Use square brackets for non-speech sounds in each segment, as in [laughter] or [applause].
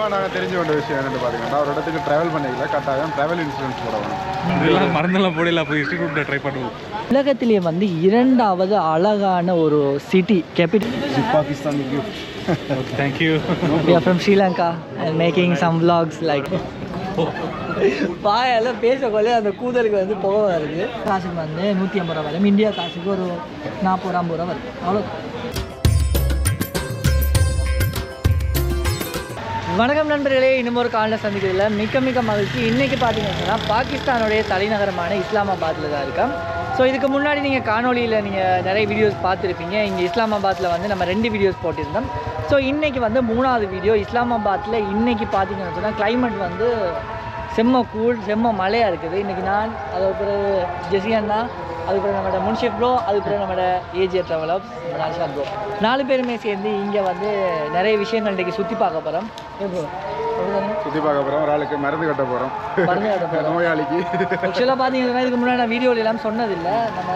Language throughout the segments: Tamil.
மூலமாக நாங்கள் தெரிஞ்சு கொண்ட விஷயம் என்னென்னு பார்த்தீங்கன்னா ஒரு இடத்துக்கு ட்ராவல் பண்ணிக்கல கட்டாயம் ட்ராவல் இன்சூரன்ஸ் போடணும். இதெல்லாம் மருந்தெல்லாம் போடல போய் இன்ஸ்டியூட்டில் ட்ரை பண்ணுவோம். உலகத்திலேயே வந்து இரண்டாவது அழகான ஒரு city capital Pakistan thank you are from Sri Lanka and making some vlogs like பாயெல்லாம் பேசக்கொள்ளே அந்த கூதலுக்கு வந்து புகை வருது. காசுக்கு வந்து நூற்றி ஐம்பது ரூபா வரும். இந்தியா காசுக்கு ஒரு நாற்பது ரூபா ஐம்பது ரூபா வருது அவ்வளோ வணக்கம் நண்பர்களே இன்னும் ஒரு காலில் சந்திக்கிறதுல மிக்க மிக்க மகிழ்ச்சி. இன்றைக்கி பார்த்தீங்கன்னா பாகிஸ்தானுடைய தலைநகரமான இஸ்லாமாபாத்தில் தான் இருக்கேன் ஸோ இதுக்கு முன்னாடி நீங்கள் காணொலியில் நீங்கள் நிறைய வீடியோஸ் பார்த்துருப்பீங்க. இங்கே இஸ்லாமாபாத்தில் வந்து நம்ம ரெண்டு வீடியோஸ் போட்டிருந்தோம். ஸோ இன்றைக்கி வந்து மூணாவது வீடியோ இஸ்லாமாபாத்தில் இன்றைக்கி பார்த்தீங்கன்னு சொன்னால் கிளைமேட் வந்து செம்ம கூல் செம்ம மழையாக இருக்குது. இன்றைக்கி நான் அதுக்கு பிறகு ஜெசியண்ணா அதுக்கு பிறகு நம்மளோட முன்ஷிப் ப்ரோ அதுக்கு பிறகு நம்மளோட ஏஜே ட்ராவலர்ஸ் ராஷாத் ப்ரோ நாலு பேருமே சேர்ந்து இங்கே வந்து நிறைய விஷயங்கள் இன்றைக்கி சுற்றி பார்க்க போகிறோம் சுற்றி பார்க்க போகிறோம் ஒரு ஆளுக்கு மருந்து கட்ட போகிறோம் மருந்து கட்ட போறோம். [laughs] நோயாளிக்கு. ஆக்சுவலாக பார்த்தீங்கன்னா இதுக்கு முன்னாடி நான் வீடியோவில் எல்லாம் சொன்னதில்லை. நம்ம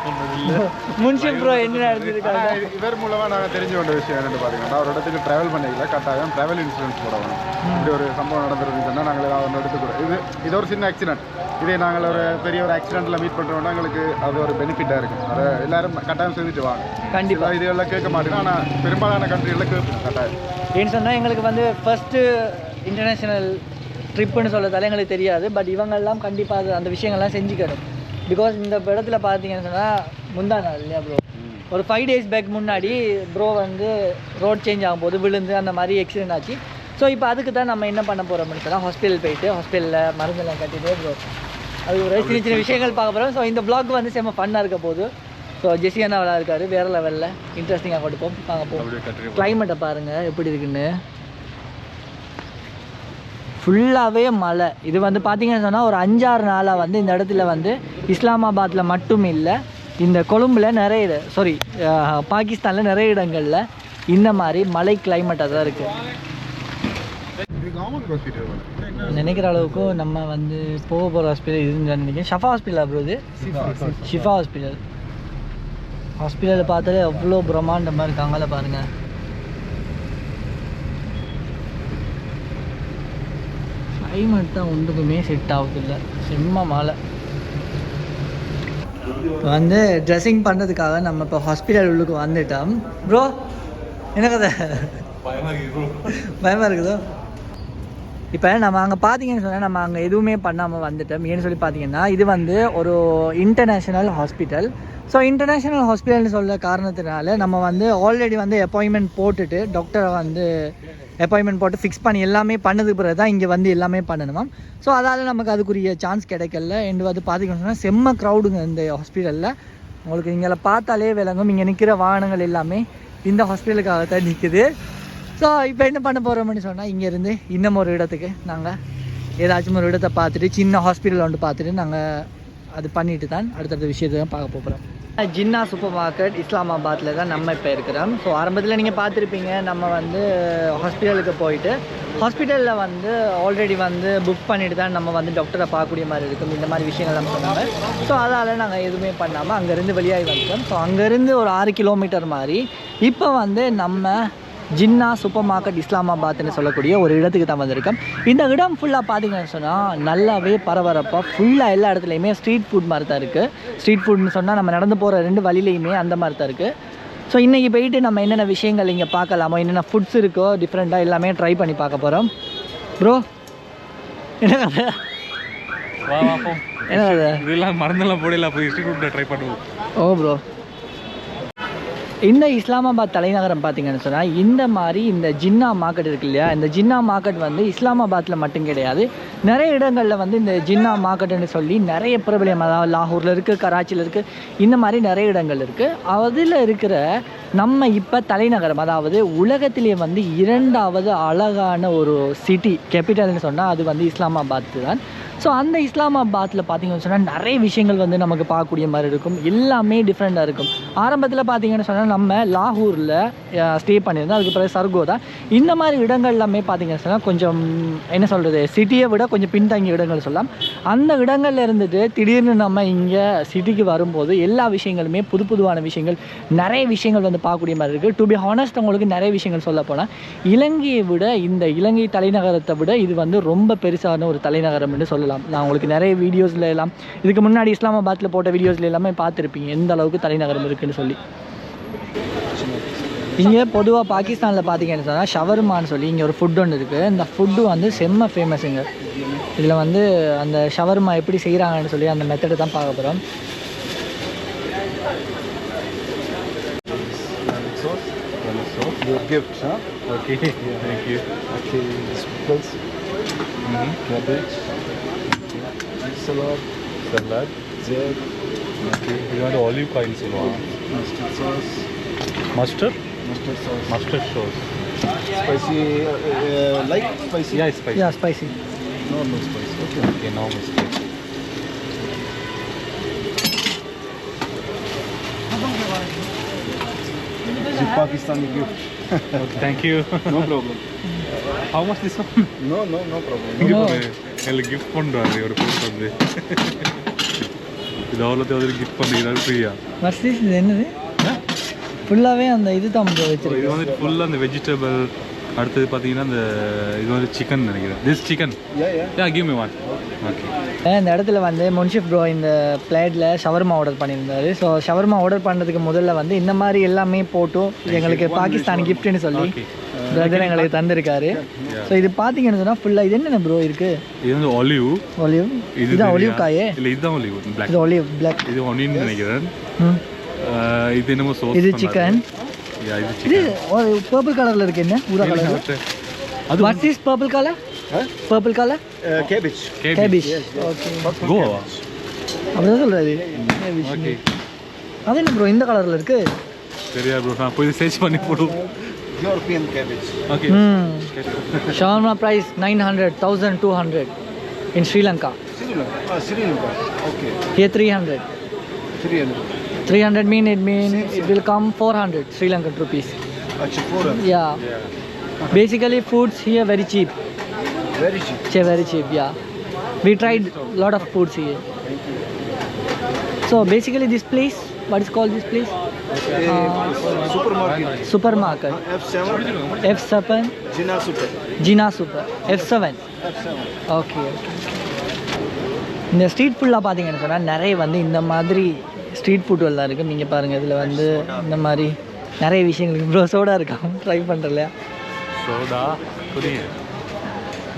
[laughs] முன்ஷிப் ப்ரோ என்ன நடந்திருக்காங்க இவர் மூலமாக நாங்கள் தெரிஞ்சு கொண்ட விஷயம் என்னென்னு பார்த்தீங்கன்னா ஒரு இடத்துக்கு ட்ராவல் பண்ணிக்கல. கட்டாயம் ட்ராவல் இன்சூரன்ஸ் போடணும். இப்படி ஒரு சம்பவம் நடந்துருந்துன்னு சொன்னால் நாங்கள் ஏதாவது ஒன்று எடுத்துக்கூட இது இது ஒரு சின்ன ஆக்சிடென்ட் இதே நாங்கள் ஒரு பெரிய ஒரு ஆக்சிடென்ட்டில் மீட் பண்ணுறோம்னா எங்களுக்கு அது ஒரு பெனிஃபிட்டாக இருக்கும். அதை எல்லாரும் கட்டாயம் செஞ்சுட்டு வாங்க. கண்டிப்பா. சில இதுகளில் கேட்க மாட்டேங்க. ஆனால் பெரும்பாலான கண்ட்ரிகளில் கேட்போம் கட்டாயம். ஏன்னு சொன்னால் எங்களுக்கு வந்து ஃபஸ்ட்டு இன்டர்நேஷ்னல் ட்ரிப்புன்னு சொல்லதால எங்களுக்கு தெரியாது. பட் இவங்கெல்லாம் கண்டிப்பாக அந்த விஷயங்கள்லாம் செஞ்சுக்கணும் பிகாஸ் இந்த இடத்துல பார்த்தீங்கன்னு சொன்னால் முந்தா நாள் இல்லையா ப்ரோ ஒரு ஃபைவ் டேஸ் பேக் முன்னாடி ப்ரோ வந்து ரோட் சேஞ்ச் ஆகும்போது விழுந்து அந்த மாதிரி ஆக்சிடென்ட் ஆச்சு. ஸோ இப்போ அதுக்கு தான் நம்ம என்ன பண்ண போகிறோம்னு சொன்னால் ஹாஸ்பிட்டல் போயிட்டு ஹாஸ்பிட்டலில் மருந்தெல்லாம் கட்டிட்டு ப்ரோ அது ஒரு சின்ன சின்ன விஷயங்கள் பார்க்க போகிறோம் ஸோ இந்த vlog வந்து செம்ம ஃபன்னாக இருக்க போகுது. ஸோ ஜெசி அண்ணாவெல்லாம் இருக்காரு வேறு லெவலில் இன்ட்ரெஸ்டிங்காக கொடுப்போம் வாங்க கட்டி கிளைமேட்டை பாருங்கள் எப்படி இருக்குன்னு. ஃபுல்லாகவே மழை. இது வந்து பார்த்தீங்கன்னு சொன்னால் ஒரு அஞ்சாறு நாளாக வந்து இந்த இடத்துல வந்து இஸ்லாமாபாத்தில் மட்டும் இல்லை இந்த கொழும்புல நிறைய சாரி பாகிஸ்தானில் நிறைய இடங்களில் இந்த மாதிரி மழை கிளைமேட்டாக தான் இருக்குது நினைக்கிற அளவுக்கு நம்ம வந்து போக போகிற ஹாஸ்பிட்டல் இதுன்னு நினைக்கிறேன். ஷஃபா ஹாஸ்பிட்டல் அப்புறம் இது? ஷிஃபா ஹாஸ்பிட்டல் ஹாஸ்பிட்டலில் பார்த்தாலே அவ்வளோ பிரம்மாண்டமாக இருக்காங்கள பாருங்கள் கிளைமேட் தான் ஒன்றுக்குமே செட் ஆகுதில்ல செம்ம மழை. இப்போ வந்து ட்ரெஸ்ஸிங் பண்ணுறதுக்காக நம்ம இப்போ ஹாஸ்பிட்டல் உள்ளுக்கு வந்துட்டோம். ப்ரோ என்ன கதை? பயமாக இருக்குதோ? இப்போ நம்ம அங்கே பார்த்தீங்கன்னு சொன்னால் நம்ம அங்கே எதுவுமே பண்ணாமல் வந்துட்டோம். ஏன்னு சொல்லி பார்த்தீங்கன்னா இது வந்து ஒரு இன்டர்நேஷ்னல் ஹாஸ்பிட்டல் ஸோ இன்டர்நேஷ்னல் ஹாஸ்பிட்டல்னு சொல்ல காரணத்தினால நம்ம வந்து ஆல்ரெடி வந்து அப்பாயின்மெண்ட் போட்டுட்டு டாக்டரை வந்து அப்பாயின்மெண்ட் போட்டு ஃபிக்ஸ் பண்ணி எல்லாமே பண்ணதுக்கு பிறகு தான் இங்கே வந்து எல்லாமே பண்ணணுமா? ஸோ அதால் நமக்கு அதுக்குரிய சான்ஸ் கிடைக்கல. என்று வந்து பார்த்திங்கன்னு சொன்னால் செம்ம க்ரௌடுங்க இந்த ஹாஸ்பிட்டலில் உங்களுக்கு இங்கே பார்த்தாலே விளங்கும். இங்கே நிற்கிற வாகனங்கள் எல்லாமே இந்த ஹாஸ்பிட்டலுக்காக தான் நிற்குது ஸோ இப்போ என்ன பண்ண போகிறோம்னு சொன்னால் இங்கேருந்து இன்னும் ஒரு இடத்துக்கு நாங்கள் ஏதாச்சும் ஒரு இடத்தை பார்த்துட்டு சின்ன ஹாஸ்பிட்டல் ஒன்று பார்த்துட்டு நாங்கள் அது பண்ணிட்டு தான் அடுத்தடுத்த விஷயத்தை தான் பார்க்க போகிறோம் ஜின்னா சூப்பர் மார்க்கெட் இஸ்லாமாபாத்தில் தான் நம்ம இப்போ இருக்கிறோம். ஸோ ஆரம்பத்தில் நீங்கள் பார்த்துருப்பீங்க நம்ம வந்து ஹாஸ்பிட்டலுக்கு போயிட்டு ஹாஸ்பிட்டலில் வந்து ஆல்ரெடி வந்து புக் பண்ணிட்டு தான் நம்ம வந்து டாக்டரை பார்க்கக்கூடிய மாதிரி இருக்கும். இந்த மாதிரி விஷயங்கள் நம்ம சொன்னாங்க. ஸோ அதால் நாங்கள் எதுவுமே பண்ணாமல் அங்கேருந்து வெளியாகி வந்துட்டோம். ஸோ அங்கேருந்து ஒரு ஆறு கிலோமீட்டர் மாதிரி இப்போ வந்து நம்ம ஜின்னா சூப்பர் மார்க்கெட் இஸ்லாமாபாத்னு சொல்லக்கூடிய ஒரு இடத்துக்கு தான் வந்திருக்கோம் இந்த இடம் ஃபுல்லாக பார்த்தீங்கன்னு சொன்னால் நல்லாவே பரபரப்பாக ஃபுல்லாக எல்லா இடத்துலையுமே ஸ்ட்ரீட் ஃபுட் மாதிரி தான் இருக்குது ஸ்ட்ரீட் ஃபுட்னு சொன்னால் நம்ம நடந்து போகிற ரெண்டு வழியிலையுமே அந்த மாதிரி தான் இருக்குது ஸோ இன்றைக்கி போயிட்டு நம்ம என்னென்ன விஷயங்கள் இங்கே பார்க்கலாமோ என்னென்ன ஃபுட்ஸ் இருக்கோ டிஃப்ரெண்ட்டாக எல்லாமே ட்ரை பண்ணி பார்க்க போகிறோம் ப்ரோ என்ன என்ன இதெல்லாம் மருந்தெல்லாம் போடல இன்ஸ்டியூட்டில் ட்ரை பண்ணுவோம். ஓ ப்ரோ இந்த இஸ்லாமாபாத் தலைநகரம் பார்த்தீங்கன்னு சொன்னால் இந்த மாதிரி இந்த ஜின்னா மார்க்கெட் இருக்கு இல்லையா? இந்த ஜின்னா மார்க்கெட் வந்து இஸ்லாமாபாத்தில் மட்டும் கிடையாது. நிறைய இடங்களில் வந்து இந்த ஜின்னா மார்க்கெட்டுன்னு சொல்லி நிறைய பிரபலம் அதாவது லாகூரில் இருக்குது கராச்சியில் இருக்குது இந்த மாதிரி நிறைய இடங்கள் இருக்குது அதில் இருக்கிற நம்ம இப்போ தலைநகரம் அதாவது உலகத்திலே வந்து இரண்டாவது அழகான ஒரு சிட்டி கேபிட்டல்னு சொன்னால் அது வந்து இஸ்லாமாபாத் தான். ஸோ அந்த இஸ்லாமாபாத்தில் பார்த்தீங்கன்னு சொன்னால் நிறைய விஷயங்கள் வந்து நமக்கு பார்க்கக்கூடிய மாதிரி இருக்கும். எல்லாமே டிஃப்ரெண்ட்டாக இருக்கும். ஆரம்பத்தில் பார்த்தீங்கன்னு சொன்னால் நம்ம லாகூரில் ஸ்டே பண்ணியிருந்தோம். அதுக்கு பிறகு சர்கோதா. இந்த மாதிரி இடங்கள் எல்லாமே பார்த்தீங்கன்னு சொன்னால் கொஞ்சம் என்ன சொல்கிறது சிட்டியை விட கொஞ்சம் பின்தங்கிய இடங்கள் சொல்லலாம். அந்த இடங்கள்ல இருந்துட்டு திடீர்னு நம்ம இங்கே சிட்டிக்கு வரும்போது எல்லா விஷயங்களுமே புது புதுவான விஷயங்கள் நிறைய விஷயங்கள் வந்து வந்து பார்க்கக்கூடிய மாதிரி இருக்குது டு பி ஹானஸ்ட் உங்களுக்கு நிறைய விஷயங்கள் சொல்ல போனால் இலங்கையை விட இந்த இலங்கை தலைநகரத்தை விட இது வந்து ரொம்ப பெருசான ஒரு தலைநகரம்னு சொல்லலாம். நான் உங்களுக்கு நிறைய வீடியோஸில் எல்லாம் இதுக்கு முன்னாடி இஸ்லாமாபாத்தில் போட்ட வீடியோஸ்ல எல்லாமே பார்த்துருப்பீங்க. எந்த அளவுக்கு தலைநகரம் இருக்குன்னு சொல்லி. இங்கே பொதுவாக பாகிஸ்தானில் பார்த்தீங்கன்னு சொன்னால் ஷவர்மான்னு சொல்லி இங்கே ஒரு ஃபுட் ஒன்று இருக்குது இந்த ஃபுட்டு வந்து செம்ம ஃபேமஸுங்க இதில் வந்து அந்த ஷவர்மா எப்படி செய்கிறாங்கன்னு சொல்லி அந்த மெத்தடை தான் பார்க்க போகிறோம் your gift, huh? Okay, yeah. [laughs] thank you. Okay, sprinkles, mm -hmm. cabbage, salad, salad, zed. Okay, you want olive oil salad. Mustard sauce. Mustard? Mustard sauce. Mustard sauce. Spicy, uh, uh, like spicy? Yeah, spicy. Yeah, spicy. Normal spicy. Okay. Okay, normal spicy. It's Pakistani gift. Thank you No problem. How much this one No, no, no problem. இங்கே No. பாரு எங்களுக்கு கிஃப்ட் பண்ணுறாரு ஒரு ஃப்ரெண்ட் வந்து இது அவ்வளோத்தையும் வந்து கிஃப்ட் பண்ணிக்கிறாரு ஃப்ரீயா வர்சஸ் இது என்னது ஃபுல்லாகவே அந்த இது தான் வச்சிருக்கு இது வந்து ஃபுல்லாக அந்த வெஜிடபிள் அடுத்தது பார்த்தீங்கன்னா இந்த இது வந்து சிக்கன் நினைக்கிறேன். This chicken Yeah, yeah. Ya give me one okay இந்த இடத்துல வந்து முன்ஷிப் ப்ரோ இந்த பிளேட்டில் ஷவர்மா ஆர்டர் பண்ணியிருந்தாரு. ஸோ ஷவர்மா ஆர்டர் பண்ணுறதுக்கு முதல்ல வந்து இந்த மாதிரி எல்லாமே போட்டும் இது எங்களுக்கு பாகிஸ்தான் கிஃப்ட்னு சொல்லி பிரதர் எங்களுக்கு தந்திருக்காரு. ஸோ இது பார்த்தீங்கன்னு சொன்னால் ஃபுல்லாக இது என்னென்ன ப்ரோ இருக்குது இது வந்து ஒலிவ் ஒலிவ் இது இதுதான் ஒலிவ் காயே? இல்லை இதுதான் ஒலிவ் பிளாக் இது ஒலிவ் பிளாக் இது ஒனியன் நினைக்கிறேன். இது என்னமோ சோஸ் இது சிக்கன் இது பர்பிள் கலரில் இருக்கு என்ன? ஊதா கலர் அது what is purple colour? Purple colour cabbage. Cabbage okay Goa அப்படிதான் சொல்கிறாரு ஓகே அது என்ன ப்ரோ இந்த கலரில் இருக்கு? சரியா ப்ரோ நான் போய் சர்ச் பண்ணி போடுவோம் European cabbage. Okay shawarma price nine hundred thousand two hundred in Sri Lanka Sri Lanka. Ah, Sri Lanka. Okay. here 300 300. 300 mean it mean it will come 400 Sri Lankan rupees Actually, 400. yeah basically foods here very cheap Very cheap. Che very cheap yeah we tried lot of foods here so basically this place what is called this place Uh, supermarket. supermarket F7. F7 Jinnah Super. Gina Super F7 F7. Okay okay இந்த ஸ்ட்ரீட் ஃபுல்லாக பார்த்தீங்கன்னு சொன்னால் நிறைய வந்து இந்த மாதிரி ஸ்ட்ரீட் தான் இருக்குது நீங்கள் பாருங்கள் இதில் வந்து இந்த மாதிரி நிறைய விஷயங்கள் இவ்வளோ சோடா இருக்கான் ட்ரை பண்ணுறல சோடா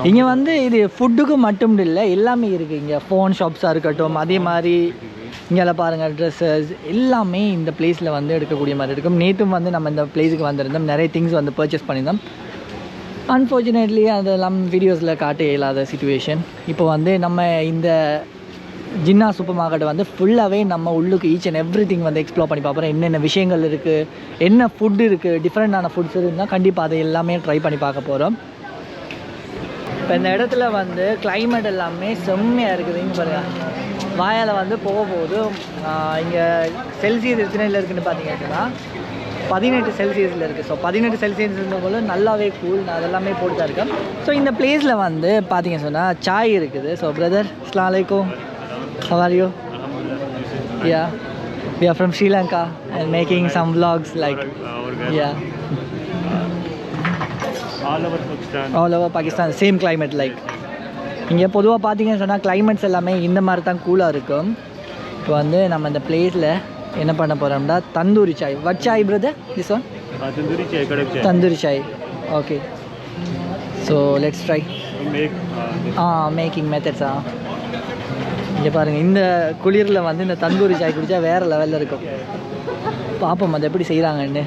இங்கே வந்து இது ஃபுட்டுக்கு மட்டும் இல்லை எல்லாமே இருக்குது இங்கே ஃபோன் ஷாப்ஸாக இருக்கட்டும் அதே மாதிரி இங்கே பாருங்கள் ட்ரெஸ்ஸஸ் எல்லாமே இந்த பிளேஸில் வந்து எடுக்கக்கூடிய மாதிரி இருக்கும். நேற்றும் வந்து நம்ம இந்த பிளேஸுக்கு வந்திருந்தோம். நிறைய திங்ஸ் வந்து பர்ச்சேஸ் பண்ணியிருந்தோம். அன்ஃபார்ச்சுனேட்லி அதெல்லாம் வீடியோஸில் காட்ட இயலாத சுச்சுவேஷன் இப்போ வந்து நம்ம இந்த ஜின்னா சூப்பர் மார்க்கெட் வந்து ஃபுல்லாகவே நம்ம உள்ளுக்கு ஈச் அண்ட் எவ்ரி திங் வந்து எக்ஸ்ப்ளோர் பண்ணி பார்ப்போம். என்னென்ன விஷயங்கள் இருக்குது என்ன ஃபுட் இருக்குது டிஃப்ரெண்டான ஃபுட்ஸ் இருந்தால் கண்டிப்பாக அதை எல்லாமே ட்ரை பண்ணி பார்க்க போகிறோம் இப்போ இந்த இடத்துல வந்து கிளைமேட் எல்லாமே செம்மையாக இருக்குதுன்னு பாருங்கள் வாயால் வந்து போக போகுது. இங்கே செல்சியஸ் எத்தனையில் இருக்குன்னு பார்த்தீங்கன்னா பதினெட்டு செல்சியஸில் இருக்குது ஸோ பதினெட்டு செல்சியஸ் இருந்தபோது நல்லாவே கூல் நான் அதெல்லாமே போட்டு தான் இருக்கேன். ஸோ இந்த பிளேஸில் வந்து பார்த்தீங்க சொன்னால் சாய் இருக்குது. ஸோ பிரதர் அஸ்லாம் அலைக்கும் how are you ya we are from Sri Lanka and making some vlogs like yeah. All over Pakistan. All over Pakistan same climate like இங்கே பொதுவாக பார்த்தீங்கன்னு சொன்னால் கிளைமேட்ஸ் எல்லாமே இந்த மாதிரி தான் கூலாக இருக்கும். இப்போ வந்து நம்ம இந்த பிளேஸில் என்ன பண்ண போகிறோம்னா tandoori chai. What chai brother this one kadak chai. Tandoori chai. Okay so let's try. Ah making மெத்தட்ஸா இங்கே பாருங்கள் இந்த குளிரில் வந்து இந்த தந்தூரி சாய் குடித்தா வேறு லெவலில் இருக்கும். பார்ப்போம் அதை எப்படி செய்கிறாங்கன்னு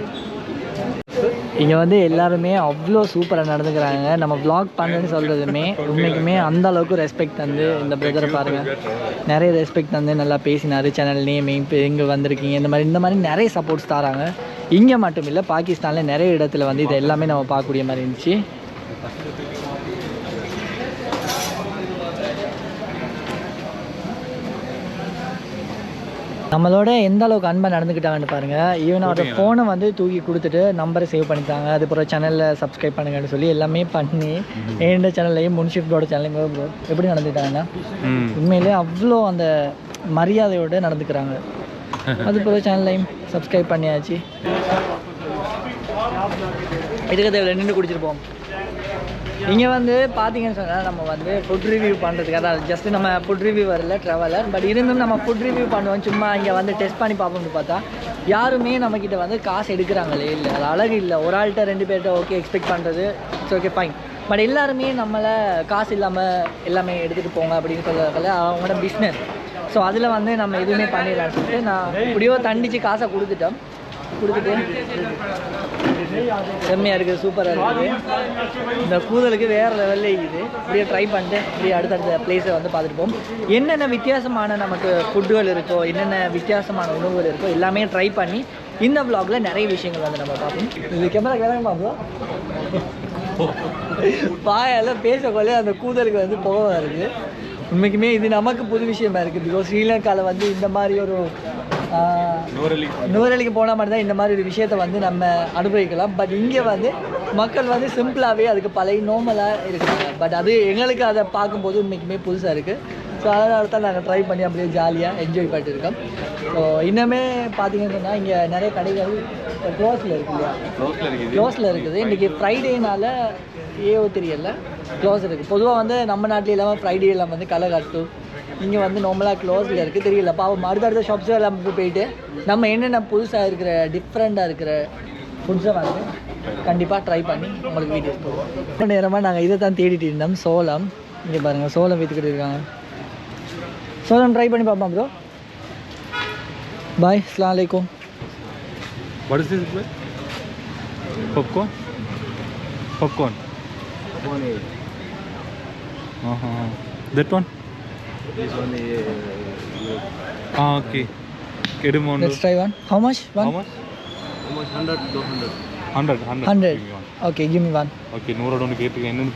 இங்கே வந்து எல்லாருமே அவ்வளோ சூப்பராக நடந்துக்கிறாங்க. நம்ம vlog பண்ணுன்னு சொல்கிறதுமே உண்மைக்குமே அந்த அளவுக்கு ரெஸ்பெக்ட் தந்து இந்த பிரதரை பாருங்கள் நிறைய ரெஸ்பெக்ட் தந்து நல்லா பேசினார். சேனல் நேம் இப்போ எங்கே வந்திருக்கீங்க. இந்த மாதிரி இந்த மாதிரி நிறைய சப்போர்ட்ஸ் தராங்க. இங்கே மட்டும் இல்லை பாகிஸ்தானில் நிறைய இடத்துல வந்து இது எல்லாமே நம்ம பார்க்கக்கூடிய மாதிரி இருந்துச்சு. நம்மளோட எந்த அளவுக்கு அன்பாக நடந்துக்கிட்டாங்கன்னு பாருங்க. ஈவன் அவரோட ஃபோனை வந்து தூக்கி கொடுத்துட்டு நம்பரை சேவ் பண்ணிட்டாங்க. அது பிறகு சேனலில் சப்ஸ்கிரைப் பண்ணுங்கன்னு சொல்லி எல்லாமே பண்ணி எந்த சேனல்லையும் முன்ஷிப்டோட சேனல்லையும் எப்படி நடந்துக்கிட்டாங்கன்னா ம். உண்மையிலே அவ்வளோ அந்த மரியாதையோட நடந்துக்கிறாங்க. அது பிறகு சேனல்லையும் சப்ஸ்கிரைப் பண்ணியாச்சு. இதுக்கு தேவையில்ல நின்று குடிச்சிட்டு போவோம். இங்கே வந்து பார்த்தீங்கன்னு சொன்னால் நம்ம வந்து ஃபுட் ரிவ்யூ பண்ணுறதுக்காக தான். ஜஸ்ட் நம்ம ஃபுட் ரிவ்யூ வரல ட்ராவலர் பட் இருந்தும் நம்ம ஃபுட் ரிவ்யூ பண்ணுவோம். சும்மா இங்கே வந்து டெஸ்ட் பண்ணி பார்ப்போம்னு பார்த்தா யாருமே நம்மக்கிட்ட வந்து காசு எடுக்கிறாங்களே இல்லை. அது அழகு இல்லை. ஒரு ஆள்கிட்ட ரெண்டு பேர்கிட்ட ஓகே எக்ஸ்பெக்ட் பண்ணுறது இட்ஸ் ஓகே ஃபைன் பட் எல்லாருமே நம்மளை காசு இல்லாமல் எல்லாமே எடுத்துகிட்டு போங்க அப்படின்னு சொல்கிறதுல அவங்களோட பிஸ்னஸ் ஸோ அதில் வந்து நம்ம எதுவுமே பண்ணிடலாம்னு சொல்லிட்டு நான் இப்படியோ தண்டிச்சு காசை கொடுத்துட்டோம். கொடுத்துட்டு செம்மையாக இருக்குது சூப்பராக இருக்குது. இந்த கூதலுக்கு வேறு லெவலில் இருக்குது. இப்படியே ட்ரை பண்ணிட்டு இப்படியே அடுத்தடுத்த பிளேஸை வந்து பார்த்துட்டு போவோம். என்னென்ன வித்தியாசமான நமக்கு ஃபுட்டுகள் இருக்கோ என்னென்ன வித்தியாசமான உணவுகள் இருக்கோ எல்லாமே ட்ரை பண்ணி இந்த விளாகில் நிறைய விஷயங்கள் வந்து நம்ம பார்ப்போம். இது கேமரா கிளம்ப பார்ப்போம். வாயால் பேசக்கொள்ளே அந்த கூதலுக்கு வந்து புகை வருது. உண்மைக்குமே இது நமக்கு புது விஷயமா இருக்குது பிகாஸ் ஸ்ரீலங்காவில் வந்து இந்த மாதிரி ஒரு ஆஹ், நுவரெலிக்கு போனால் மட்டும் தான் இந்த மாதிரி ஒரு விஷயத்தை வந்து நம்ம அனுபவிக்கலாம். பட் இங்கே வந்து மக்கள் வந்து சிம்பிளாகவே அதுக்கு பழைய நார்மலாக இருக்காங்க பட் அது எங்களுக்கு அதை பார்க்கும்போது உண்மைக்குமே புதுசாக இருக்குது ஸோ அதனால தான் நாங்கள் ட்ரை பண்ணி அப்படியே ஜாலியாக என்ஜாய் பண்ணிட்டு இருக்கோம். ஸோ இன்னுமே பார்த்தீங்கன்னு சொன்னால் இங்கே நிறைய கடைகள் க்ளோஸில் இருக்கு இல்லையா? இருக்குது. க்ளோஸில் இருக்குது. இன்றைக்கி ஃப்ரைடேனால ஏஓ தெரியல க்ளோஸ் இருக்குது பொதுவாக வந்து நம்ம நாட்டில் இல்லாமல் ஃப்ரைடே எல்லாம் வந்து களை காட்டும் இங்கே வந்து நார்மலாக க்ளோஸில் இருக்குது தெரியல பாவம் அடுத்தடுத்த ஷாப்ஸ் எல்லாம் போயிட்டு நம்ம என்னென்ன புதுசாக இருக்கிற டிஃப்ரெண்ட்டாக இருக்கிற ஃபுட்ஸை வந்து கண்டிப்பாக ட்ரை பண்ணி உங்களுக்கு வீடியோஸ் போடுவோம் ரொம்ப நேரமாக நாங்கள் இதை தான் தேடிட்டு இருந்தோம் சோளம் இங்கே பாருங்கள் சோளம் விற்றுக்கிட்டு இருக்காங்க சோளம் ட்ரை பண்ணி பார்ப்போம் ப்ரோ பாய் அஸ்லாம் அலைக்கும் What is this play? Popcorn? Popcorn. Uh-huh. That one? This one is Ah, okay. Kedumon. Let's try one how much How one much? almost 100 to 100. 100. 100. Hundred Give me one. Okay give me one okay நூறோட ஒன்று கேட்டுருக்கேன் என்னன்னு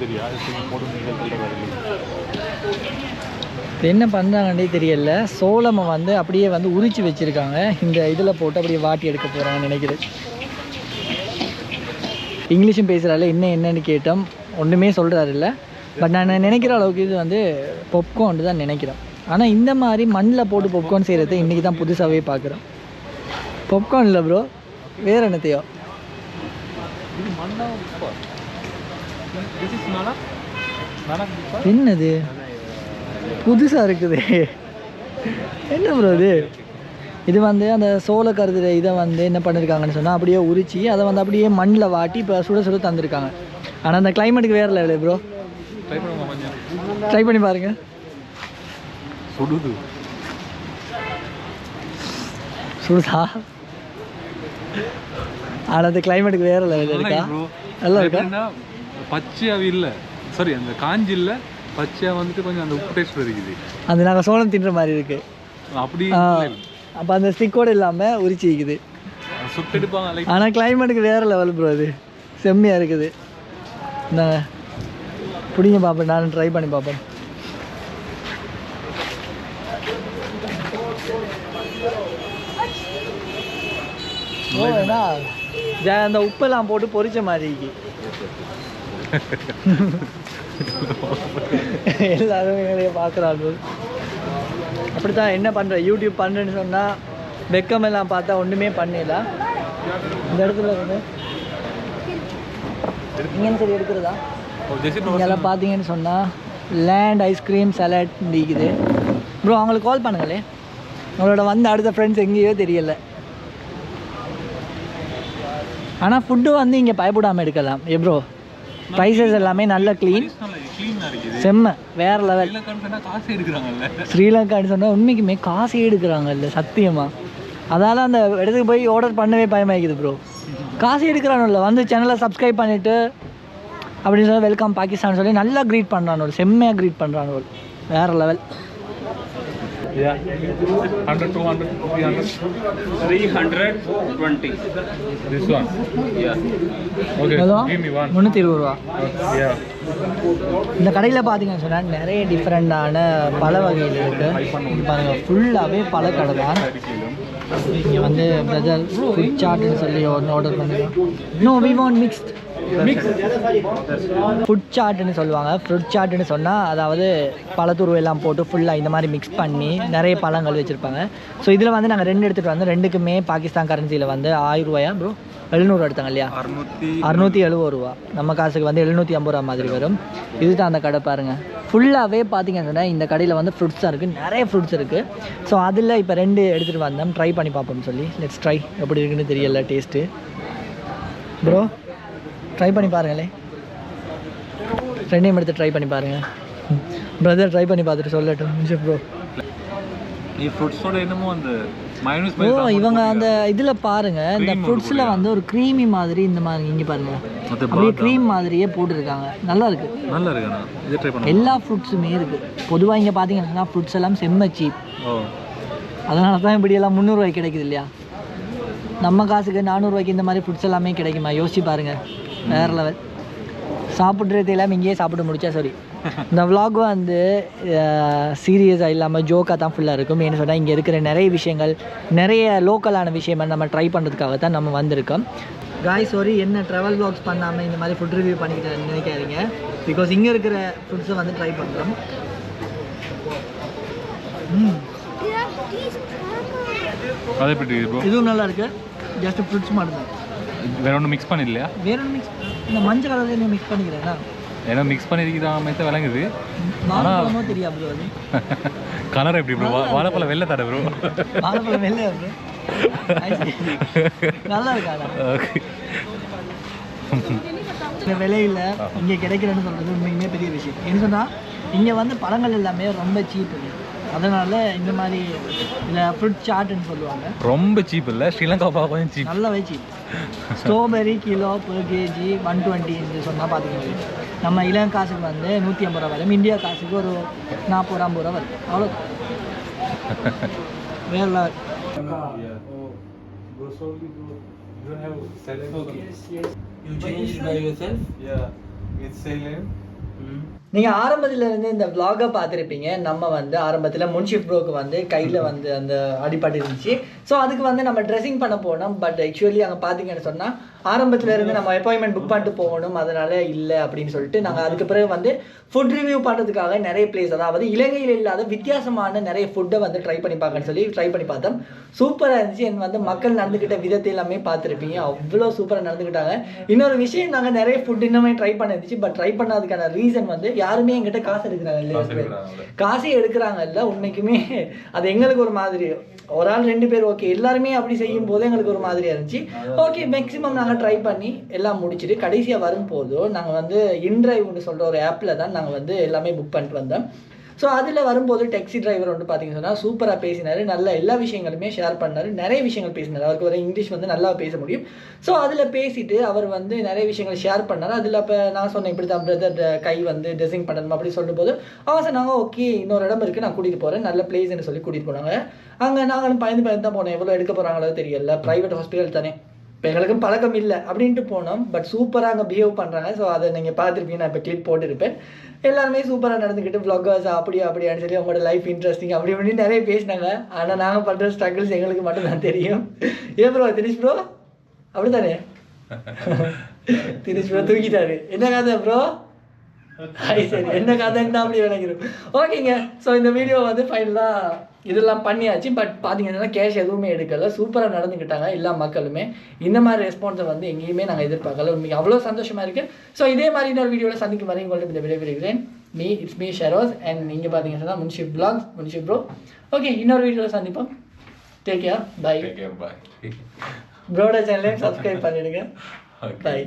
இப்போ என்ன பண்ணுறாங்கன்னே தெரியல சோளமை வந்து அப்படியே வந்து உரிச்சு வச்சுருக்காங்க இந்த இதில் போட்டு அப்படியே வாட்டி எடுக்க போகிறாங்கன்னு நினைக்கிறேன் இங்கிலீஷும் பேசுகிறால என்ன என்னன்னு கேட்டோம் ஒன்றுமே சொல்கிறாரு இல்லை பட் நான் நினைக்கிற அளவுக்கு இது வந்து பொப்கார்ன் தான் நினைக்கிறேன். ஆனால் இந்த மாதிரி மண்ணில் போட்டு பொப்கார்ன் செய்கிறது இன்றைக்கி தான் புதுசாகவே பார்க்குறேன் பொப்கார்ன் இல்லை ப்ரோ வேறு என்னத்தையோ? என்னது? புதுசாக இருக்குது. என்ன ப்ரோ இது? இது வந்து அந்த சோள கருதுற இதை வந்து என்ன பண்ணியிருக்காங்கன்னு சொன்னால் அப்படியே உரிச்சு அதை வந்து அப்படியே மண்ணில் வாட்டி இப்போ சுட சுட தந்திருக்காங்க. ஆனால் அந்த கிளைமேட்டுக்கு வேறு லெவலு ப்ரோ ட்ரை பண்ணுவோமா கொஞ்சம். ட்ரை பண்ணி பாருங்கள் சுடுது. சுடுதா? ஆனால் அந்த கிளைமேட்டுக்கு வேறு லெவல் இருக்கா? bro. நல்லா இருக்கா? பச்சையாவே இல்லை. சாரி அந்த காஞ்சி இல்லை பச்சையா வந்துட்டு கொஞ்சம் அந்த உப்பு டேஸ்ட் இருக்குது அந்த நாங்கள் சோளம் தின்ற மாதிரி இருக்குது அப்படி அப்போ அந்த ஸ்டிக்கோடு இல்லாமல் உரிச்சு வைக்குது. சுட்டெடுப்பாங்க ஆனால் கிளைமேட்டுக்கு வேறு லெவல் ப்ரோ அது. செம்மையாக இருக்குது. நான் பிடிங்க பார்ப்பேன் நானும் ட்ரை பண்ணி பார்ப்பேன் என்ன? ஜ- அந்த உப்பெல்லாம் போட்டு பொரிச்ச மாதிரி இருக்கு. எல்லாரும் எங்களையே பார்க்குறாங்க அப்படித்தான் என்ன பண்ணுற யூடியூப் பண்ணுறேன்னு சொன்னால் வெக்கமெல்லாம் பார்த்தா ஒன்றுமே பண்ணல? இந்த இடத்துல வந்து இங்கேன்னு சரி எடுக்கிறதா? இங்கெல்லாம் பார்த்தீங்கன்னு சொன்னால் லேண்ட் ஐஸ்கிரீம் சலாட் இருக்குது ப்ரோ அவங்களுக்கு கால் பண்ணுங்களே. உங்களோட வந்த அடுத்த ஃப்ரெண்ட்ஸ் எங்கேயோ தெரியல. ஆனால் ஃபுட்டு வந்து இங்கே பயப்படாமல் எடுக்கலாம். ஏ ப்ரோ ப்ரைஸஸ் எல்லாமே நல்ல க்ளீன் செம்ம வேறு லெவல் ஸ்ரீலங்கான்னு சொன்னால் உண்மைக்குமே காசே எடுக்கிறாங்கல்ல சத்தியமாக அதால் அந்த இடத்துக்கு போய் ஆர்டர் பண்ணவே பயமாயிக்குது ப்ரோ காசு எடுக்கிறானுல்ல வந்து சேனலை சப்ஸ்கிரைப் பண்ணிவிட்டு அப்படின்னு சொல்லி வெல்கம் பாகிஸ்தான் சொல்லி நல்லா க்ரீட் பண்ணுறானு செம்மையாக க்ரீட் பண்ணுறானு வேறு level Yeah. 100, 200, 300. 320. This one. Yeah. Okay, எதுவும் give me one. முந்நூற்றி இருபது ரூபா Yeah. இந்த கடையில் பார்த்தீங்கன்னு சொன்னால் நிறைய டிஃப்ரெண்டான பல வகைகள் இருக்குது பாருங்கள் ஃபுல்லாகவே பல கடை தான் இங்கே வந்து பிரதர் ஃபுட் சார்ட்னு சொல்லி ஒன்று ஆர்டர் பண்ணிருக்கோம் no we want mixed food சார்ட்னு சொல்லுவாங்க. ஃப்ரூட் சார்ட்னு சொன்னால் அதாவது பழத்துருவு எல்லாம் போட்டு ஃபுல்லாக இந்த மாதிரி மிக்ஸ் பண்ணி நிறைய பழங்கள் வச்சுருப்பாங்க. ஸோ இதில் வந்து நாங்கள் ரெண்டு எடுத்துகிட்டு வந்து ரெண்டுக்குமே பாகிஸ்தான் கரன்சியில் வந்து ஆயிரம் ரூபாயா ப்ரோ எழுநூறு எடுத்தாங்க இல்லையா? அறுநூத்தி அறுநூற்றி எழுபது ரூபா. நம்ம காசுக்கு வந்து எழுநூற்றி ஐம்பது ரூபா மாதிரி வரும். இதுதான் அந்த கடை பாருங்க. ஃபுல்லாகவே பார்த்தீங்கன்னு சொன்னால் இந்த கடையில் வந்து ஃப்ரூட்ஸ் தான் இருக்குது நிறைய ஃப்ரூட்ஸ் இருக்குது ஸோ அதில் இப்போ ரெண்டு எடுத்துகிட்டு வந்தோம் ட்ரை பண்ணி பார்ப்போம் சொல்லி. லெட்ஸ் ட்ரை எப்படி இருக்குன்னு தெரியல டேஸ்ட்டு ப்ரோ ட்ரை பண்ணி பாருங்களேன் ரெண்டையும் எடுத்து ட்ரை பண்ணி பாருங்கள் பிரதர் ட்ரை பண்ணி பார்த்துட்டு சொல்லட்டும். ப்ரோ அந்த மைனஸ் ஓ இவங்க அந்த இதில் பாருங்க. இந்த ஃப்ரூட்ஸில் வந்து ஒரு க்ரீமி மாதிரி இந்த மாதிரி இங்கே பாருங்க. அப்படியே க்ரீம் மாதிரியே போட்டிருக்காங்க. நல்லா இருக்கு. நல்லா பண்ண எல்லா ஃப்ரூட்ஸுமே இருக்கு. பொதுவாக இங்கே பார்த்தீங்கன்னா ஃப்ரூட்ஸ் எல்லாம் செம்ம சீப் அதனால தான் இப்படி எல்லாம் முந்நூறுவாய்க்கு கிடைக்குது இல்லையா? நம்ம காசுக்கு நானூறுரூவாய்க்கு இந்த மாதிரி ஃபுட்ஸ் எல்லாமே கிடைக்குமா? யோசிச்சு பாருங்க. வேற லெவல் சாப்பிட்றது எல்லாம் இங்கேயே சாப்பிட்டு முடிச்சா சரி இந்த vlog வந்து சீரியஸாக இல்லாமல் ஜோக்காக தான் ஃபுல்லாக இருக்கும். ஏன்னு சொன்னால் இங்கே இருக்கிற நிறைய விஷயங்கள் நிறைய லோக்கலான விஷயங்கள் நம்ம ட்ரை பண்ணுறதுக்காக தான் நம்ம வந்திருக்கோம். காய் சாரி என்ன ட்ராவல் vlogs பண்ணாமல் இந்த மாதிரி ஃபுட் ரிவ்யூ பண்ணிக்கிட்டு நினைக்காதீங்க. பிகாஸ் இங்கே இருக்கிற ஃபுட்ஸை வந்து ட்ரை பண்ணுறோம் இதுவும் நல்லா இருக்கு. ஜஸ்ட் ஃப்ரூட்ஸ் மட்டும்தான். வேற ஒன்றும் மிக்ஸ் பண்ணில்லையா வேற ஒன்று மிக்ஸ் இந்த மஞ்சள் கலர்ல என்ன மிக்ஸ் பண்ணிக்கிறேன்னா? ஏன்னா மிக்ஸ் பண்ணிருக்கிறா மாதிரி விளங்குது. வாழைப்பழமோ தெரியாது ப்ரோ அது? [laughs] கலர் எப்படி ப்ரோ வாழைப்பழம் வெள்ளை தடை ப்ரோ வாழைப்பழம் வெள்ளை நல்லா இருக்காடா இந்த விலையில் இங்கே கிடைக்கிறேன்னு சொல்கிறது உண்மையுமே பெரிய விஷயம். என்ன சொன்னால் இங்கே வந்து பழங்கள் எல்லாமே ரொம்ப சீப்பு அதனால் இந்த மாதிரி இதில் ஃப்ரூட் சாட்டுன்னு சொல்லுவாங்க. ரொம்ப சீப் இல்லை. ஸ்ரீலங்கா கொஞ்சம் சீப் நல்லாவே cheap strawberry kilo per KG one twenty சொன்னால் பார்த்தீங்கன்னா நம்ம இளம் காசுக்கு வந்து நூற்றி ஐம்பது ரூபா வரும். இந்தியா காசுக்கு ஒரு நாற்பது ரூபா ஐம்பது ரூபா வரும். அவ்வளோ [laughs] வேற level. நீங்கள் ஆரம்பத்துல இருந்து இந்த vlog-அ பார்த்துருப்பீங்க. நம்ம வந்து ஆரம்பத்தில் முன்ஷிப் ப்ரோக்கு வந்து கையில் வந்து அந்த அடிபட்டு இருந்துச்சு. ஸோ அதுக்கு வந்து நம்ம ட்ரெஸ்ஸிங் பண்ண போனோம். பட் ஆக்சுவலி அங்கே பார்த்தீங்கன்னு சொன்னால் ஆரம்பத்துல இருந்து நம்ம அப்பாயின்மெண்ட் புக் பண்ணிட்டு போகணும். அதனால இல்லை அப்படின்னு சொல்லிட்டு நாங்கள் அதுக்கு பிறகு வந்து ஃபுட் ரிவ்யூ பண்ணுறதுக்காக நிறைய பிளேஸ் அதாவது இலங்கையில் இல்லாத வித்தியாசமான நிறைய ஃபுட்டை வந்து ட்ரை பண்ணி பார்க்கணும்னு சொல்லி ட்ரை பண்ணி பார்த்தோம். சூப்பராக இருந்துச்சு. என் வந்து மக்கள் நடந்துக்கிட்ட விதத்தை எல்லாமே பார்த்துருப்பீங்க. அவ்வளோ சூப்பராக நடந்துக்கிட்டாங்க இன்னொரு விஷயம் நாங்கள் நிறைய ஃபுட் இன்னுமே ட்ரை பண்ண இருந்துச்சு. பட் ட்ரை பண்ணதுக்கான ரீசன் வந்து யாருமே எங்கிட்ட காசு எடுக்கிறாங்க இல்லையா? காசே எடுக்கிறாங்கல்ல. உண்மைக்குமே. அது எங்களுக்கு ஒரு மாதிரி. ஒரு ஆள் ரெண்டு பேர் ஓகே எல்லாருமே அப்படி செய்யும் போது எங்களுக்கு ஒரு மாதிரியா இருந்துச்சு. ஓகே மேக்ஸிமம் நாங்கள் ட்ரை பண்ணி எல்லாம் முடிச்சுட்டு கடைசியாக வரும்போது நாங்கள் வந்து இன்ட்ரைவ்னு சொல்கிற ஒரு ஆப்பில் தான் நாங்கள் வந்து எல்லாமே புக் பண்ணிட்டு வந்தோம். ஸோ அதில் வரும்போது டேக்ஸி டிரைவர் வந்து பார்த்தீங்க சொன்னால் சூப்பராக பேசினார். நல்ல எல்லா விஷயங்களுமே ஷேர் பண்ணார். நிறைய விஷயங்கள் பேசினார். அவருக்கு வர இங்கிலீஷ் வந்து நல்லா பேச முடியும். ஸோ அதில் பேசிட்டு அவர் வந்து நிறைய விஷயங்கள் ஷேர் பண்ணார். அதில் அப்போ நான் சொன்னேன் இப்படி தான் பிரதர் கை வந்து ட்ரெஸ்ஸிங் பண்ணணும் அப்படி சொல்லும் போது அவன் சொன்னாங்க ஓகே இன்னொரு இடம் இருக்குது நான் கூட்டிகிட்டு போகிறேன் நல்ல பிளேஸ்ன்னு சொல்லி கூட்டிகிட்டு போனாங்க. அங்கே நாங்களும் பயந்து பயந்து தான் போனோம். எவ்வளோ எடுக்க போகிறாங்களோ தெரியல. ப்ரைவேட் ஹாஸ்பிட்டல் தானே. இப்போ எங்களுக்கும் பழக்கம் இல்லை அப்படின்ட்டு போனோம். பட் சூப்பராக அங்கே பிஹேவ் பண்ணுறாங்க ஸோ அதை நீங்கள் பார்த்துருப்பீங்க. நான் இப்போ கிளிப் போட்டிருப்பேன். எல்லாருமே சூப்பராக நடந்துக்கிட்டு vloggers அப்படியா அப்படியான்னு சொல்லி அவங்களோட லைஃப் இன்ட்ரெஸ்டிங் அப்படி இப்படி நிறைய பேசினாங்க. ஆனால் நாங்கள் பண்ணுற ஸ்ட்ரகிள்ஸ் எங்களுக்கு மட்டும் தான் தெரியும். ஏன் ப்ரோ தினேஷ் ப்ரோ அப்படி தானே [laughs] தினேஷ் ப்ரோ தூக்கிட்டாரு. என்ன கதை ப்ரோ [laughs] சரி. என்ன கதைன்னு தான் அப்படி விளங்கிடும் ஓகேங்க ஸோ இந்த வீடியோ வந்து ஃபைனலாக இதெல்லாம் பண்ணியாச்சு பட் பார்த்தீங்கன்னா கேஷ் எதுவுமே எடுக்கல. சூப்பராக நடந்துக்கிட்டாங்க எல்லா மக்களுமே. இந்த மாதிரி ரெஸ்பான்ஸை வந்து எங்கேயுமே நாங்கள் எதிர்பார்க்கல. உண்மைக்கு அவ்வளோ சந்தோஷமாக இருக்குது ஸோ இதே மாதிரி இன்னொரு வீடியோவில் சந்திக்கும் வரை உங்கள்ட்ட இந்த விடைபெறுகிறேன். Me it's me Sheroz and நீங்கள் பார்த்தீங்கன்னா Munsif vlogs Munsif bro okay இன்னொரு வீடியோவில் சந்திப்போம். டேக் கேர் பை பாய் ப்ரோட சேனலையும் சப்ஸ்கிரைப் பண்ணிடுங்க. Okay. பை